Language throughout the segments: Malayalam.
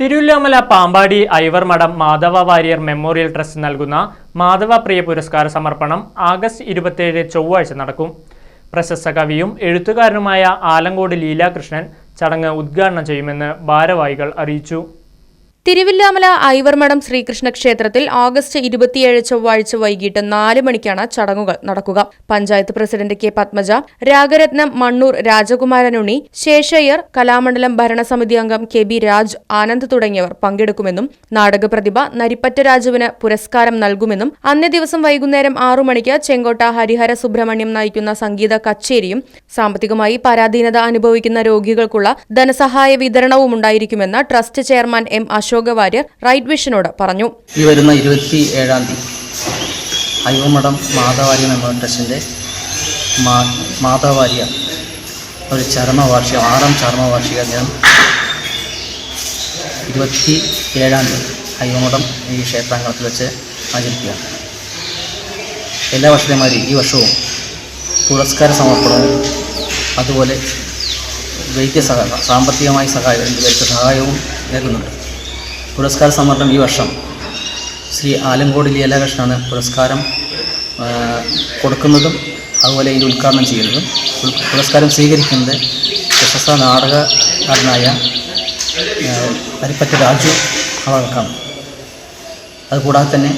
തിരുവല്ലാമല പാമ്പാടി ഐവർ മഠം മാധവ വാര്യർ മെമ്മോറിയൽ ട്രസ്റ്റ് നൽകുന്ന മാധവ പ്രിയ പുരസ്കാര സമർപ്പണം ആഗസ്റ്റ് ഇരുപത്തിയേഴ് ചൊവ്വാഴ്ച നടക്കും. പ്രശസ്ത കവിയും എഴുത്തുകാരനുമായ ആലങ്കോട് ലീലാകൃഷ്ണൻ ചടങ്ങ് ഉദ്ഘാടനം ചെയ്യുമെന്ന് ഭാരവാഹികൾ അറിയിച്ചു. തിരുവില്ലാമല ഐവർമഠം ശ്രീകൃഷ്ണ ക്ഷേത്രത്തിൽ ഓഗസ്റ്റ് ഇരുപത്തിയേഴ് ചൊവ്വാഴ്ച വൈകിട്ട് നാല് മണിക്കാണ് ചടങ്ങുകൾ നടക്കുക. പഞ്ചായത്ത് പ്രസിഡന്റ് കെ പത്മജ രാഗരത്നം മണ്ണൂർ രാജകുമാരനുണ്ണി ശേഷയ്യർ കലാമണ്ഡലം ഭരണസമിതി അംഗം കെ ബി രാജ് ആനന്ദ് തുടങ്ങിയവർ പങ്കെടുക്കുമെന്നും നാടകപ്രതിഭ നരിപ്പറ്റ രാജുവിന് പുരസ്കാരം നൽകുമെന്നും അന്നേ ദിവസം വൈകുന്നേരം ആറു മണിക്ക് ചെങ്കോട്ട ഹരിഹര സുബ്രഹ്മണ്യം നയിക്കുന്ന സംഗീത കച്ചേരിയും സാമ്പത്തികമായി പരാധീനത അനുഭവിക്കുന്ന രോഗികൾക്കുള്ള ധനസഹായ വിതരണവും ഉണ്ടായിരിക്കുമെന്ന് trust chairman M Ashoka Warrier right വിഷനോട് പറഞ്ഞു. ഈ വരുന്ന ഇരുപത്തി ഏഴാം തീയതി അയ്യമഠം മാതാവാര്യ മെമ്മോറിയൽ ട്രസ്റ്റിന്റെ മാതാവാര്യ ഒരു ചരമവാർഷികം ആറാം ചരമവാർഷിക ദിനം ഇരുപത്തി ഏഴാം തീയതി അയ്യമഠം ഈ ക്ഷേത്രാങ്കണത്തിൽ വെച്ച് ആചരിക്കുകയാണ്. എല്ലാ വർഷത്തെമാതിരി ഈ വർഷവും പുരസ്കാര സമർപ്പണവും അതുപോലെ വൈദ്യ സഹായം സാമ്പത്തികമായി സഹായം രണ്ടുപേർക്ക് സഹായവും നൽകുന്നുണ്ട്. പുരസ്കാര സമ്മർദ്ദം ഈ വർഷം ശ്രീ ആലങ്കോട് ലീലാകൃഷ്ണനാണ് പുരസ്കാരം കൊടുക്കുന്നതും അതുപോലെ ഇതിന്റെ ഉദ്ഘാടനം ചെയ്യുന്നതും. പുരസ്കാരം സ്വീകരിക്കുന്നത് പ്രശസ്ത നാടകകാരനായ ആ, അരിപ്പറ്റ രാജു അവർക്കാണ് അതുകൂടാതെ തന്നെ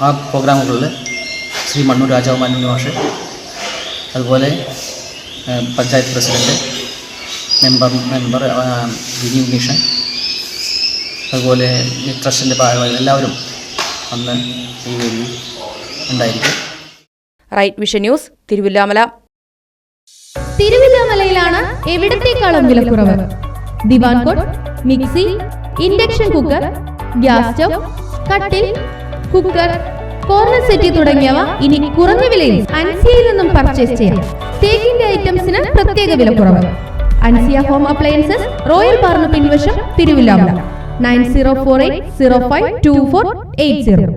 ആ പ്രോഗ്രാമുകളിൽ ശ്രീ മണ്ണൂർ രാജാവ് മണ്ണൂർ മാഷ് അതുപോലെ panchayat president member member Vini Unnishan അതുപോലെ ഈ ട്രസ്റ്റിന്റെ ഭാഗമായി എല്ലാവരും അന്ന് ഈ വേദിയിൽ ഉണ്ടായിരിക്കും. Right vision news Thiruvillamala. തിരുവില്ലാമലയിലാണ് എവിടത്തേക്കാളും വിലക്കുറവ്? Divan cot mixie induction cooker gas stove കട്ടിൽ കുക്കർ കോർണർ സെറ്റി തുടങ്ങിയവ ഇനി കുറഞ്ഞ വിലയിൽ അൻസിയയിൽ നിന്നും പർച്ചേസ് ചെയ്യാം. തേക്കിന്റെ ഐറ്റംസിന് പ്രത്യേക വിലക്കുറവ്. അൻസിയ ഹോം അപ്ലയൻസസ് റോയൽ പാർന്ന് പിൻവശം Thiruvilwamala. nine zero four eight zero five two four eight zero